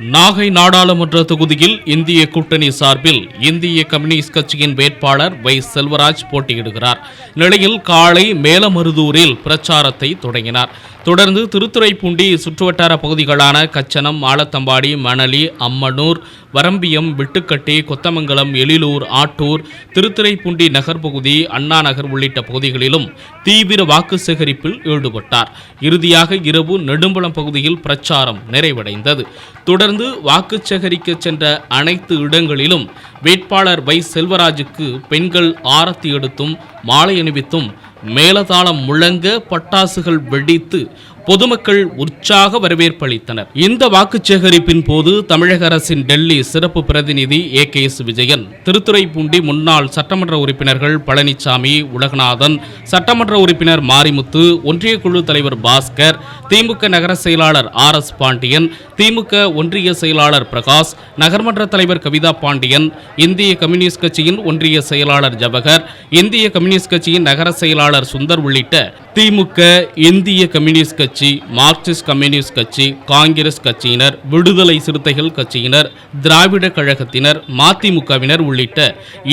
நாகை நாடாளுமன்ற தொகுதியில் இந்திய கூட்டணி சார்பில் இந்திய கம்யூனிஸ்ட் கட்சியின் வேட்பாளர் வை செல்வராஜ் போட்டியிடுகிறார். நிலையில் காலை மேலமருதூரில் பிரச்சாரத்தை தொடங்கினார். தொடர்ந்து திருத்துறைப்பூண்டி சுற்றுவட்டார பகுதிகளான கச்சனம் ஆலத்தம்பாடி மணலி அம்மனூர் வரம்பியம் விட்டுக்கட்டி கொத்தமங்கலம் எழிலூர் ஆட்டூர் திருத்துறைப்பூண்டி நகர் பகுதி அண்ணா நகர் உள்ளிட்ட பகுதிகளிலும் தீவிர வாக்கு சேகரிப்பில் ஈடுபட்டார். இறுதியாக இரவு நெடும்பலம் பகுதியில் பிரச்சாரம் நிறைவடைந்தது. தொடர்ந்து வாக்கு சேகரிக்க சென்ற அனைத்து இடங்களிலும் வேட்பாளர் வை செல்வராஜுக்கு பெண்கள் ஆரத்தி எடுத்தும் மாலை அணிவித்தும் மேலதாளம் முழங்க பட்டாசுகள் வெடித்து பொதுமக்கள் உற்சாக வரவேற்பு அளித்தனர். இந்த வாக்கு சேகரிப்பின் போது தமிழக அரசின் டெல்லி சிறப்பு பிரதிநிதி A K S Vijayan Thiruthuraipoondi முன்னாள் சட்டமன்ற உறுப்பினர்கள் பழனிசாமி உலகநாதன் சட்டமன்ற உறுப்பினர் மாரிமுத்து ஒன்றிய குழு தலைவர் பாஸ்கர் திமுக நகர செயலாளர் ஆர் எஸ் பாண்டியன் திமுக ஒன்றிய செயலாளர் பிரகாஷ் நகர்மன்ற தலைவர் கவிதா பாண்டியன் இந்திய கம்யூனிஸ்ட் கட்சியின் ஒன்றிய செயலாளர் ஜவஹர் இந்திய கம்யூனிஸ்ட் கட்சியின் நகர செயலாளர் சுந்தர் உள்ளிட்ட திமுக இந்திய கம்யூனிஸ்ட் கட்சி மார்க்சிஸ்ட் கம்யூனிஸ்ட் கட்சி காங்கிரஸ் கட்சியினர் விடுதலை சிறுத்தைகள் கட்சியினர் திராவிட கழகத்தினர் மதிமுகவினர் உள்ளிட்ட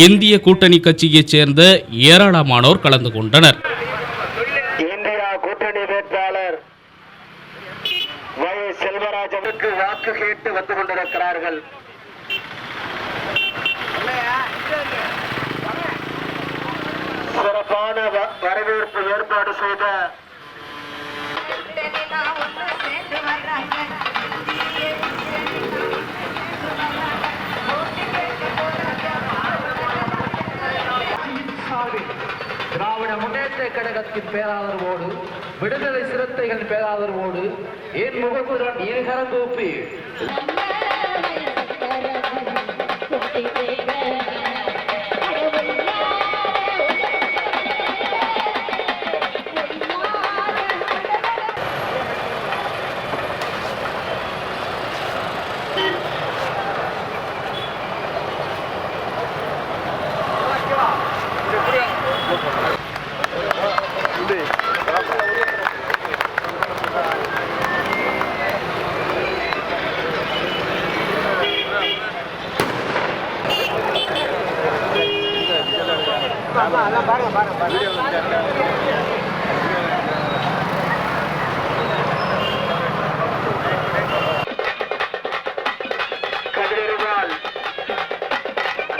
இந்திய கூட்டணி கட்சியைச் சேர்ந்த ஏராளமானோர் கலந்து கொண்டனர். இந்தியா கூட்டணி வேட்பாளர் வை செல்வராஜ் அவருக்கு வாக்கு கேட்டு வந்து கொண்டிருக்கிறார்கள் சிறப்பான வ- வரவேற்பு ஏற்பாடு செய்த திராவிட முன்னேற்ற கழகத்தின் பேராதரவோடு விடுதலை சிறுத்தைகள் பேராதரவோடு என் முகத்துடன் இருகரம் கூப்பி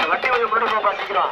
வண்டி கொஞ்சம் முன்னாடி சீக்கிரம்